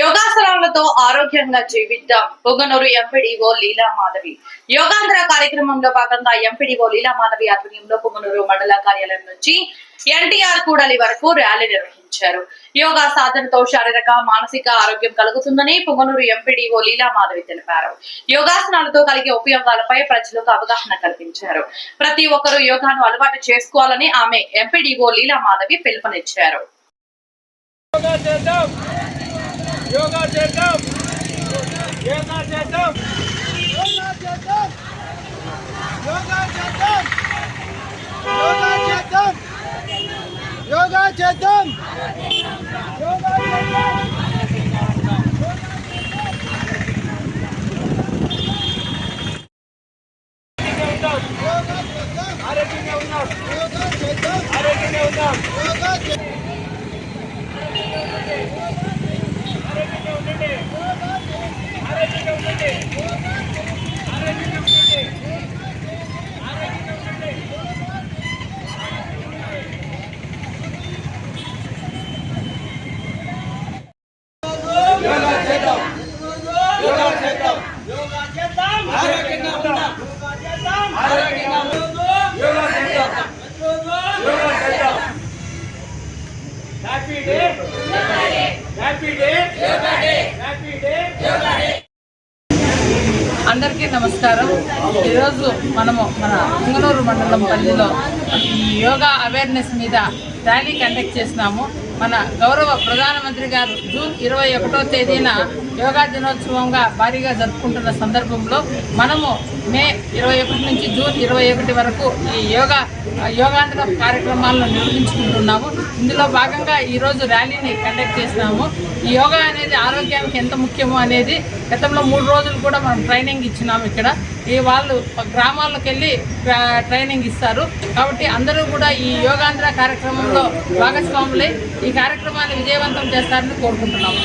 యోగాసనాలతో ఆరోగ్యంగా జీవిద్దాం. పొంగనూరు ఎంపీడీఓ లీలా మాధవి. యోగాంధ్ర కార్యక్రమంలో భాగంగా ఎంపీడీఓ లీలా మాధవి ఆధ్వర్యంలో పొంగనూరు మండల కార్యాలయం నుంచి ఎన్టీఆర్ కూడలి వరకు ర్యాలీ నిర్వహించారు. యోగా సాధనతో శారీరక మానసిక ఆరోగ్యం కలుగుతుందని పొంగనూరు ఎంపీడీఓ లీలా మాధవి తెలిపారు. యోగాసనాలతో కలిగే ఉపయోగాలపై ప్రజలకు అవగాహన కల్పించారు. ప్రతి ఒక్కరూ యోగాను అలవాటు చేసుకోవాలని ఆమె ఎంపీడీఓ లీలా మాధవి పిలుపునిచ్చారు. యోగా చేద్దాం యోగా చేద్దాం యోగా చేద్దాం యోగా చేద్దాం యోగా చేద్దాం యోగా చేద్దాం యోగా చేద్దాం యోగా చేద్దాం ఆరోగ్యంగా ఉన్నాం యోగా చేద్దాం ఆరోగ్యంగా ఉన్నాం యోగా చేద్దాం ఆరోగ్యంగా ఉండండి ఆరోగ్యంగా ఉండండి ఆరోగ్యంగా ఉండండి ఆరోగ్యంగా ఉండండి యోగా చేద్దాం యోగా చేద్దాం యోగా చేద్దాం ఆరోగ్యంగా ఉందాం యోగా చేద్దాం ఆరోగ్యంగా ఉందాం యోగా చేద్దాం యోగా చేద్దాం happy day happy day happy day అందరికీ నమస్కారం. ఈరోజు మనము మన పుంగనూరు మండలం పల్లిలో ఈ యోగా అవేర్నెస్ మీద ర్యాలీ కండక్ట్ చేసినాము మన గౌరవ ప్రధానమంత్రి గారు జూన్ ఇరవై ఒకటో తేదీన యోగా దినోత్సవంగా భారీగా జరుపుకుంటున్న సందర్భంలో మనము మే ఇరవై ఒకటి నుంచి జూన్ ఇరవై ఒకటి వరకు ఈ యోగా యోగాంధ్ర కార్యక్రమాలను నిర్వహించుకుంటున్నాము. ఇందులో భాగంగా ఈరోజు ర్యాలీని కండక్ట్ చేసినాము ఈ యోగా అనేది ఆరోగ్యానికి ఎంత ముఖ్యమో అనేది గతంలో మూడు రోజులు కూడా మనం ట్రైనింగ్ ఇచ్చినాము ఇక్కడ. ఈ వాళ్ళు గ్రామాల్లోకి వెళ్ళి ట్రైనింగ్ ఇస్తారు. కాబట్టి అందరూ కూడా ఈ యోగాంధ్ర కార్యక్రమంలో భాగస్వాములై ఈ కార్యక్రమాన్ని విజయవంతం చేస్తారని కోరుకుంటున్నాము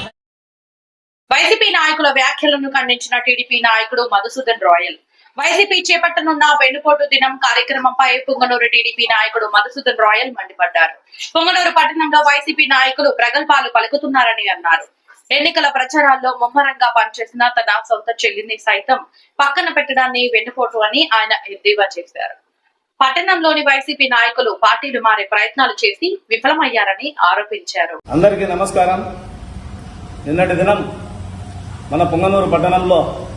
వైసీపీ నాయకుల వ్యాఖ్యలను ఖండించిన టీడీపీ నాయకుడు మధుసూదన్ రాయల్. వైసీపీ చేపట్టనున్న వెన్నుపోటు దినం కార్యక్రమంపై పొంగనూరు టీడీపీ నాయకుడు మధుసూదన్ రాయల్ మండిపడ్డారు. పొంగనూరు పట్టణంలో వైసీపీ నాయకులు ప్రగల్భాలు పలుకుతున్నారని అన్నారు. ఎన్నికల ప్రచారాల్లో ముమ్మరంగా పనిచేసిన తన సొంత చెల్లిని సైతం పక్కన పెట్టడాన్ని వెన్నుపోటు అని ఆయన ఎద్దేవా చేశారు. పట్టణంలోని వైసీపీ నాయకులు పార్టీలు మారే ప్రయత్నాలు చేసి విఫలమయ్యారని ఆరోపించారు. అందరికీ నమస్కారం. నిన్నటి దినం మన పొంగనూరు పట్టణంలో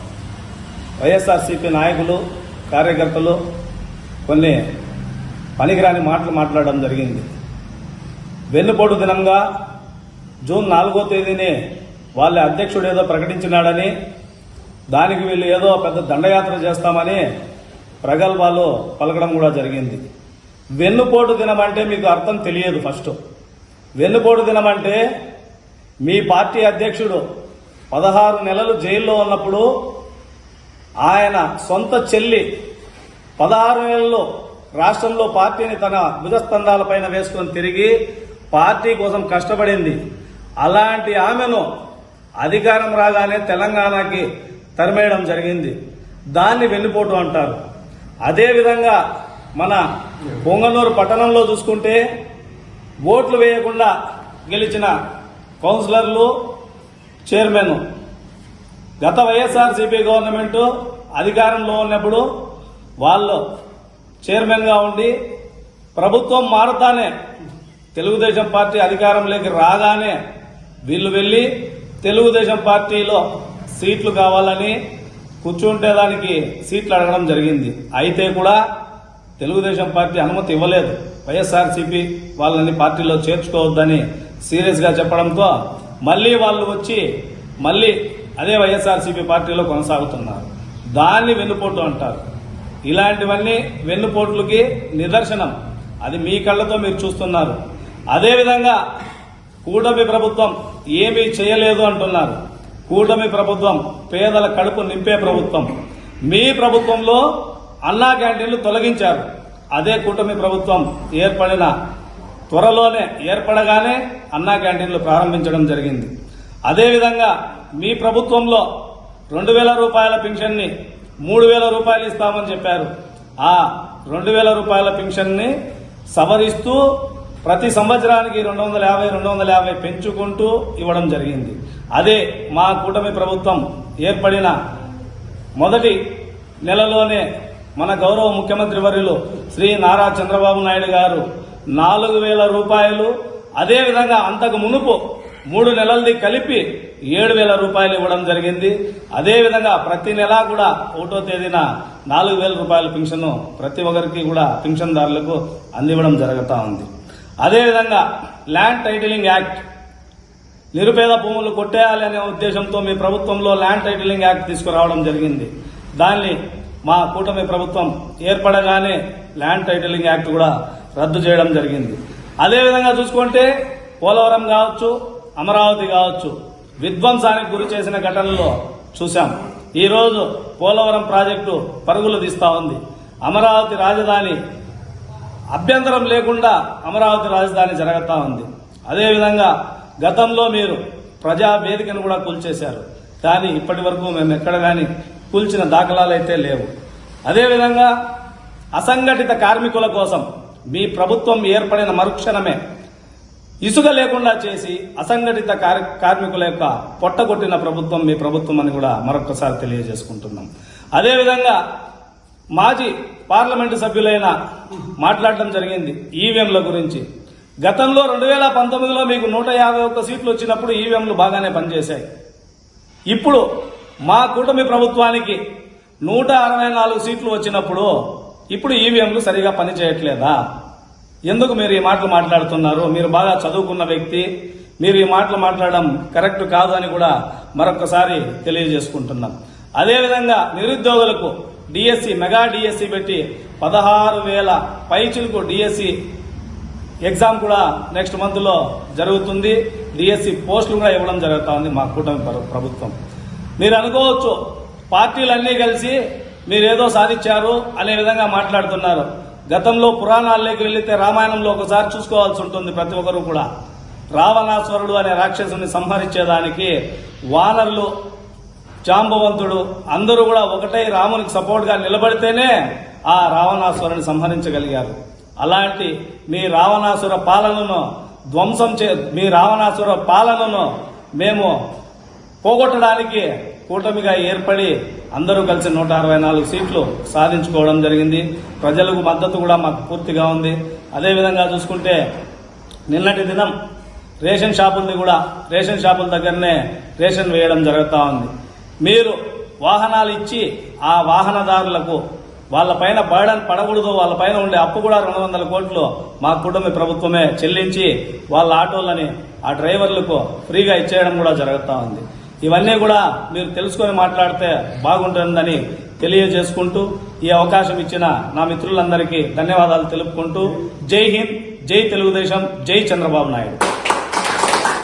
వైఎస్ఆర్సీపీ నాయకులు కార్యకర్తలు కొన్ని పనికిరాని మాటలు మాట్లాడడం జరిగింది. వెన్నుపోటు దినంగా జూన్ నాలుగో తేదీని వాళ్ళ అధ్యక్షుడు ఏదో ప్రకటించినాడని దానికి వీళ్ళు ఏదో పెద్ద దండయాత్ర చేస్తామని ప్రగల్భాలు పలకడం కూడా జరిగింది. వెన్నుపోటు దినం అంటే మీకు అర్థం తెలియదు ఫస్ట్. వెన్నుపోటు దినం అంటే మీ పార్టీ అధ్యక్షుడు పదహారు నెలలు జైల్లో ఉన్నప్పుడు ఆయన సొంత చెల్లి పదహారు నెలలు రాష్ట్రంలో పార్టీని తన భుజస్తంధాలపైన వేసుకొని తిరిగి పార్టీ కోసం కష్టపడింది. అలాంటి ఆమెను అధికారం రాగానే తెలంగాణకి తరిమేయడం జరిగింది. దాన్ని వెన్నుపోటు అంటారు. అదేవిధంగా మన పొంగనూరు పట్టణంలో చూసుకుంటే ఓట్లు వేయకుండా గెలిచిన కౌన్సిలర్లు చైర్మన్. గత వైఎస్ఆర్సీపీ గవర్నమెంట్ అధికారంలో ఉన్నప్పుడు వాళ్ళు చైర్మన్గా ఉండి ప్రభుత్వం మారుతానే తెలుగుదేశం పార్టీ అధికారంలోకి రాగానే వీళ్ళు వెళ్ళి తెలుగుదేశం పార్టీలో సీట్లు కావాలని కూర్చుంటే దానికి సీట్లు అడగడం జరిగింది. అయితే కూడా తెలుగుదేశం పార్టీ అనుమతి ఇవ్వలేదు. వైఎస్ఆర్సీపీ వాళ్ళని పార్టీలో చేర్చుకోవద్దని సీరియస్గా చెప్పడంతో మళ్ళీ వాళ్ళు వచ్చి మళ్ళీ అదే వైఎస్ఆర్సీపీ పార్టీలో కొనసాగుతున్నారు. దాన్ని వెన్నుపోటు అంటారు. ఇలాంటివన్నీ వెన్నుపోట్లకి నిదర్శనం. అది మీ కళ్ళతో మీరు చూస్తున్నారు. అదేవిధంగా కూటమి ప్రభుత్వం ఏమీ చేయలేదు అంటున్నారు. కూటమి ప్రభుత్వం పేదల కడుపు నింపే ప్రభుత్వం. మీ ప్రభుత్వంలో అన్నా క్యాంటీన్లు తొలగించారు. అదే కూటమి ప్రభుత్వం ఏర్పడిన త్వరలోనే ఏర్పడగానే అన్నా క్యాంటీన్లు ప్రారంభించడం జరిగింది. అదేవిధంగా మీ ప్రభుత్వంలో రెండు వేల రూపాయల పింఛన్ని మూడు వేల రూపాయలు ఇస్తామని చెప్పారు. ఆ రెండు వేల రూపాయల పింఛన్ని సవరిస్తూ ప్రతి సంవత్సరానికి రెండు వందల యాభై రెండు వందల యాభై పెంచుకుంటూ ఇవ్వడం జరిగింది. అదే మా కూటమి ప్రభుత్వం ఏర్పడిన మొదటి నెలలోనే మన గౌరవ ముఖ్యమంత్రి వర్యులు శ్రీ నారా చంద్రబాబు నాయుడు గారు నాలుగు వేల రూపాయలు అదేవిధంగా అంతకు మునుపు మూడు నెలలది కలిపి ఏడు వేల రూపాయలు ఇవ్వడం జరిగింది. అదేవిధంగా ప్రతి నెల కూడా ఒకటో తేదీన నాలుగు వేల రూపాయల పింఛను ప్రతి ఒక్కరికి కూడా పింఛన్దారులకు అందివ్వడం జరుగుతూ ఉంది. అదేవిధంగా ల్యాండ్ టైటిలింగ్ యాక్ట్ నిరుపేద భూములు కొట్టేయాలి అనే ఉద్దేశంతో మీ ప్రభుత్వంలో ల్యాండ్ టైటిలింగ్ యాక్ట్ తీసుకురావడం జరిగింది. దాన్ని మా కూటమి ప్రభుత్వం ఏర్పడగానే ల్యాండ్ టైటిలింగ్ యాక్ట్ కూడా రద్దు చేయడం జరిగింది. అదేవిధంగా చూసుకుంటే పోలవరం కావచ్చు అమరావతి కావచ్చు విధ్వంసానికి గురి చేసిన ఘటనలో చూశాం. ఈరోజు పోలవరం ప్రాజెక్టు పరుగులు తీస్తా ఉంది. అమరావతి రాజధాని అభ్యంతరం లేకుండా అమరావతి రాజధాని జరగతా ఉంది. అదేవిధంగా గతంలో మీరు ప్రజా వేదికను కూడా కూల్చేశారు. కానీ ఇప్పటి వరకు మేము ఎక్కడ కానీ కూల్చిన దాఖలాలు అయితే లేవు అదేవిధంగా అసంఘటిత కార్మికుల కోసం మీ ప్రభుత్వం ఏర్పడిన మరుక్షణమే ఇసుక లేకుండా చేసి అసంఘటిత కార్- కార్మికుల యొక్క పొట్టగొట్టిన ప్రభుత్వం మీ ప్రభుత్వం అని కూడా మరొకసారి తెలియజేసుకుంటున్నాం. అదేవిధంగా మాజీ పార్లమెంటు సభ్యులైన మాట్లాడటం జరిగింది ఈవీఎంల గురించి. గతంలో రెండు వేల పంతొమ్మిదిలో మీకు నూట యాభై ఒక్క సీట్లు వచ్చినప్పుడు ఈవీఎంలు బాగానే పనిచేశాయి. ఇప్పుడు మా కూటమి ప్రభుత్వానికి నూట అరవై నాలుగు సీట్లు వచ్చినప్పుడు ఇప్పుడు ఈవీఎంలు సరిగా పనిచేయట్లేదా? ఎందుకు మీరు ఈ మాటలు మాట్లాడుతున్నారు? మీరు బాగా చదువుకున్న వ్యక్తి మీరు ఈ మాటలు మాట్లాడడం కరెక్ట్ కాదు అని కూడా మరొకసారి తెలియజేసుకుంటున్నాం. అదేవిధంగా నిరుద్యోగులకు డిఎస్సి మెగా డిఎస్సి పెట్టి పదహారు వేల పైచులకు డిఎస్సి ఎగ్జామ్ కూడా నెక్స్ట్ మంత్లో జరుగుతుంది. డిఎస్సి పోస్టులు కూడా ఇవ్వడం జరుగుతా ఉంది మా కూటమి ప్రభుత్వం. మీరు అనుకోవచ్చు పార్టీలన్నీ కలిసి మీరేదో సాధించారు అనే విధంగా మాట్లాడుతున్నారు. గతంలో పురాణాల్లోకి వెళితే రామాయణంలో ఒకసారి చూసుకోవాల్సి ఉంటుంది ప్రతి ఒక్కరు కూడా. రావణాసురుడు అనే రాక్షసుని సంహరించేదానికి వానరులు జాంబవంతుడు అందరూ కూడా ఒకటై రామునికి సపోర్ట్గా నిలబడితేనే ఆ రావణాసురుని సంహరించగలిగారు. అలాంటి మీ రావణాసుర పాలనను ధ్వంసం చే మీ రావణాసుర పాలనను మేము పోగొట్టడానికి కూటమిగా ఏర్పడి అందరూ కలిసి నూట అరవై నాలుగు సీట్లు సాధించుకోవడం జరిగింది. ప్రజలకు మద్దతు కూడా మాకు పూర్తిగా ఉంది. అదేవిధంగా చూసుకుంటే నిన్నటి దినం రేషన్ షాపుల్ని కూడా రేషన్ షాపుల దగ్గరనే రేషన్ వేయడం జరుగుతూ ఉంది. మీరు వాహనాలు ఇచ్చి ఆ వాహనదారులకు వాళ్ళ పైన బర్డన్ పడకూడదు వాళ్ళ పైన ఉండే అప్పు కూడా రెండు వందల కోట్లు మా కుటుంబ ప్రభుత్వమే చెల్లించి వాళ్ళ ఆటోలని ఆ డ్రైవర్లకు ఫ్రీగా ఇచ్చేయడం కూడా జరుగుతూ ఉంది. ఇవన్నీ కూడా మీరు తెలుసుకొని మాట్లాడితే బాగుంటుందని తెలియజేసుకుంటూ ఈ అవకాశం ఇచ్చిన నా మిత్రులందరికీ ధన్యవాదాలు తెలుపుకుంటూ జై హింద్ జై తెలుగుదేశం జై చంద్రబాబు నాయుడు.